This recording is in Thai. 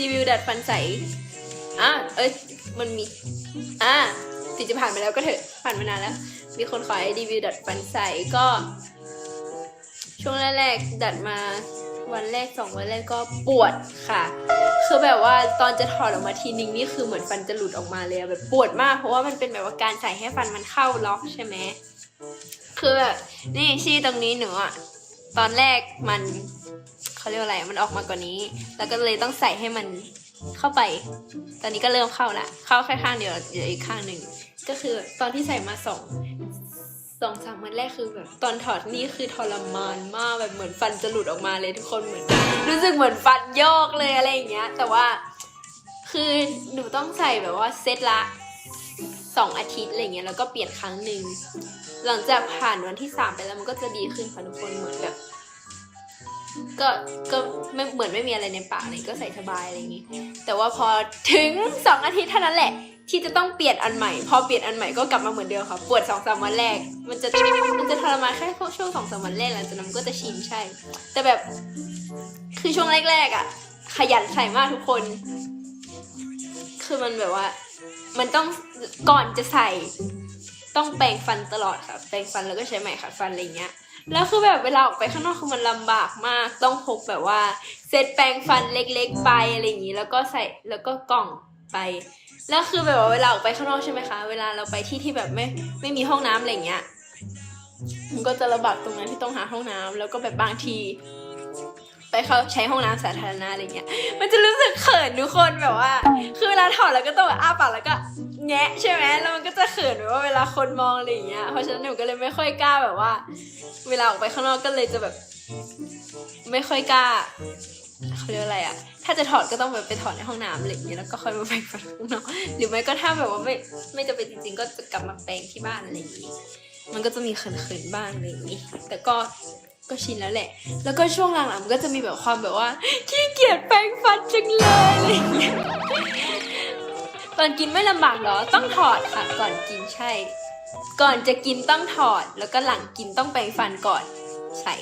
รีวิวดัดฟันใส อะ เอ้ย มันมี อะถึงจะผ่านไปแล้วก็เถอะ ผ่านมานานแล้ว มีคนขอให้รีวิวดัดฟันใสก็ ช่วงแรกๆดัดมาวันแรกสองวันแรกก็ปวดค่ะ คือแบบว่าตอนจะถอดออกมาทีนึงนี่คือเหมือนฟันจะหลุดออกมาเลยอะแบบปวดมากเพราะว่ามันเป็นแบบว่าการใส่ให้ฟันมันเข้าล็อกใช่ไหมคือแบบนี่ชี้ตรงนี้หนูอะตอนแรกมัน เขาเรียกว่าอะไรมันออกมากว่านี้ แล้วก็เลยต้องใส่ให้มันเข้าไป ตอนนี้ก็เริ่มเข้าละเข้าแค่ข้างเดียวเหลืออีกข้างหนึ่งก็คือตอนที่ใส่มาสองสองสามวันแรกคือแบบตอนถอดนี่คือทรมานมากแบบเหมือนฟันจะหลุดออกมาเลยทุกคนเหมือน รู้สึกเหมือนฟันโยกเลยอะไรอย่างเงี้ย แต่ว่าคือหนูต้องใส่แบบว่าเซตละสองอาทิตย์อะไรเงี้ยแล้วก็เปลี่ยนครั้งหนึ่งหลังจากผ่านวันที่สามไปแล้วมันก็จะดีขึ้นค่ะทุกคนเหมือนแบบ ก็ก็ไม่เหมือนไม่มีอะไรในปากเลยก็ใส่สบายอะไรอย่างงี้ แต่ว่าพอถึงสองอาทิตย์เท่านั้นแหละ ที่จะต้องเปลี่ยนอันใหม่ พอเปลี่ยนอันใหม่ก็กลับมาเหมือนเดิมค่ะ ปวดสองสามวันแรก มันจะมันจะทรมานแค่ช่วงสองสามวันแรกหลังจากนั้นก็จะชินใช่ แต่แบบ คือช่วงแรกๆอะ ขยันใส่มากทุกคน คือมันแบบว่า มันต้องก่อนจะใส่ ต้องแปรงฟันตลอดค่ะ แปรงฟันแล้วก็ใช้ไหมขัดฟันอะไรเงี้ย แล้วคือแบบเวลาออกไปข้างนอกคือมันลำบากมาก ต้องพกแบบว่าเซตแปรงฟันเล็ก ๆ ไปอะไรอย่างนี้ แล้วก็ใส่แล้วก็กล่องไป แล้วคือแบบว่าเวลาออกไปข้างนอกใช่ไหมคะ เวลาเราไปที่ที่แบบไม่ไม่มีห้องน้ำอะไรเงี้ย มันก็จะลำบากตรงนั้นที่ต้องหาห้องน้ำแล้วก็แบบบางที ไปเขาใช้ห้องน้ำสาธารณะอะไรเงี้ย มันจะรู้สึกเขินทุกคนแบบว่า คือเวลาถอดแล้วก็ต้องแบบอ้าปากแล้วก็ แงะใช่ไหมแล้วมันก็จะเขินแบบว่าเวลาคนมองอะไรอย่างเงี้ย เพราะฉะนั้นหนูก็เลยไม่ค่อยกล้าแบบว่า เวลาออกไปข้างนอกก็เลยจะแบบ ไม่ค่อยกล้าเขาเรียกอะไรอะถ้าจะถอดก็ต้องแบบไปถอดในห้องน้ำอะไรอย่างเงี้ยแล้วก็ค่อยมาแปรงฟันข้างนอกหรือไม่ก็ถ้าแบบว่าไม่ไม่จะเป็นจริง ๆ ก็จะกลับมาแปรงที่บ้านอะไรอย่างงี้มันก็จะมีเขินๆบ้างอะไรอย่างงี้แต่ก็ก็ชินแล้วแหละ แล้วก็ช่วงหลังๆมันก็จะมีแบบความแบบว่าขี้เกียจแปรงฟันจังเลยอะไรอย่างเงี้ย ตอนกินไม่ลำบากเหรอ ต้องถอดค่ะ ก่อนกินใช่ ก่อนจะกินต้องถอด แล้วก็หลังกินต้องแปรงฟันก่อน ใช่